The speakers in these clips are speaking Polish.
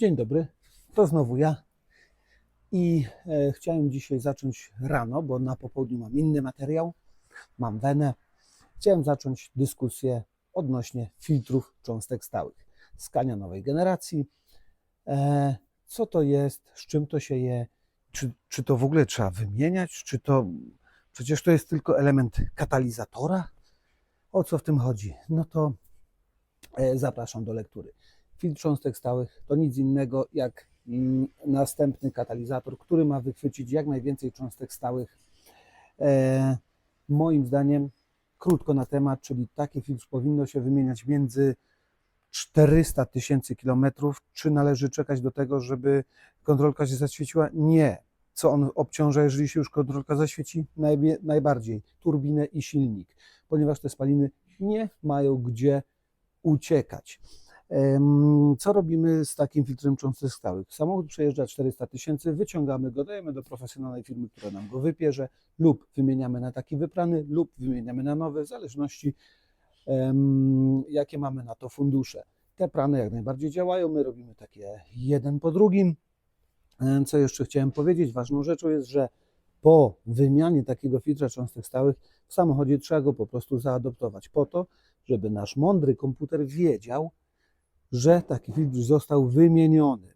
Dzień dobry, to znowu ja. I e, chciałem dzisiaj zacząć rano, bo na popołudniu mam inny materiał, mam wenę. Chciałem zacząć dyskusję odnośnie filtrów cząstek stałych, skania nowej generacji. E, co to jest, z czym to się je, czy, czy to w ogóle trzeba wymieniać, czy to przecież to jest tylko element katalizatora? O co w tym chodzi? No to e, zapraszam do lektury. Filtr cząstek stałych to nic innego jak mm, następny katalizator, który ma wychwycić jak najwięcej cząstek stałych. E, moim zdaniem, krótko na temat, czyli taki filtr powinno się wymieniać między 400 tysięcy kilometrów. Czy należy czekać do tego, żeby kontrolka się zaświeciła? Nie. Co on obciąża, jeżeli się już kontrolka zaświeci? Najbardziej turbinę i silnik, ponieważ te spaliny nie mają gdzie uciekać. Co robimy z takim filtrem cząstek stałych? Samochód przejeżdża 400 tysięcy, wyciągamy go, dajemy do profesjonalnej firmy, która nam go wypierze, lub wymieniamy na taki wyprany, lub wymieniamy na nowy, w zależności jakie mamy na to fundusze. Te prane jak najbardziej działają, my robimy takie jeden po drugim. Co jeszcze chciałem powiedzieć? Ważną rzeczą jest, że po wymianie takiego filtra cząstek stałych w samochodzie trzeba go po prostu zaadoptować po to, żeby nasz mądry komputer wiedział, że taki filtr został wymieniony.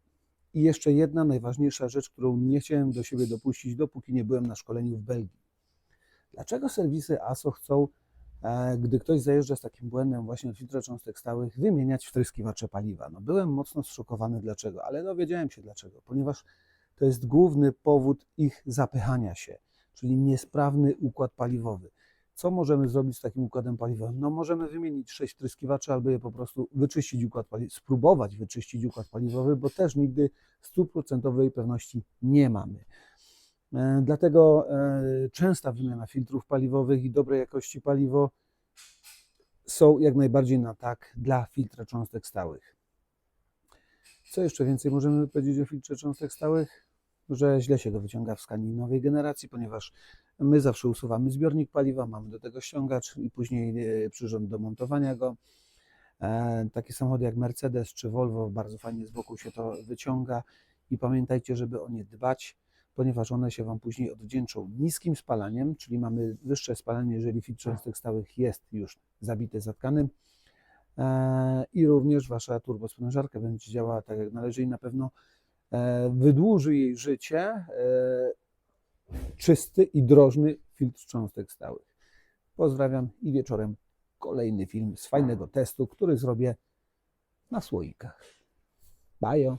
I jeszcze jedna najważniejsza rzecz, którą nie chciałem do siebie dopuścić, dopóki nie byłem na szkoleniu w Belgii. Dlaczego serwisy ASO chcą, e, gdy ktoś zajeżdża z takim błędem właśnie od filtra cząstek stałych, wymieniać wtryskiwacze paliwa? No byłem mocno zszokowany dlaczego, ale dowiedziałem się dlaczego. Ponieważ to jest główny powód ich zapychania się, czyli niesprawny układ paliwowy. Co możemy zrobić z takim układem paliwowym? No możemy wymienić sześć wtryskiwaczy albo je po prostu wyczyścić układ paliwowy, spróbować wyczyścić układ paliwowy, bo też nigdy stuprocentowej pewności nie mamy. E, Dlatego e, częsta wymiana filtrów paliwowych i dobrej jakości paliwo są jak najbardziej na tak dla filtra cząstek stałych. Co jeszcze więcej możemy powiedzieć o filtrze cząstek stałych? Że źle się go wyciąga w skali nowej generacji, ponieważ my zawsze usuwamy zbiornik paliwa, mamy do tego ściągacz i później e, przyrząd do montowania go. E, Takie samochody jak Mercedes czy Volvo, bardzo fajnie z boku się to wyciąga i pamiętajcie, żeby o nie dbać, ponieważ one się Wam później odwdzięczą niskim spalaniem, czyli mamy wyższe spalanie, jeżeli filtr cząstek stałych jest już zabity, zatkany. E, I również Wasza turbosprężarka będzie działała tak jak należy i na pewno wydłuży jej życie e, czysty i drożny filtr cząstek stałych. Pozdrawiam i wieczorem kolejny film z fajnego testu, który zrobię na słoikach. Bajo!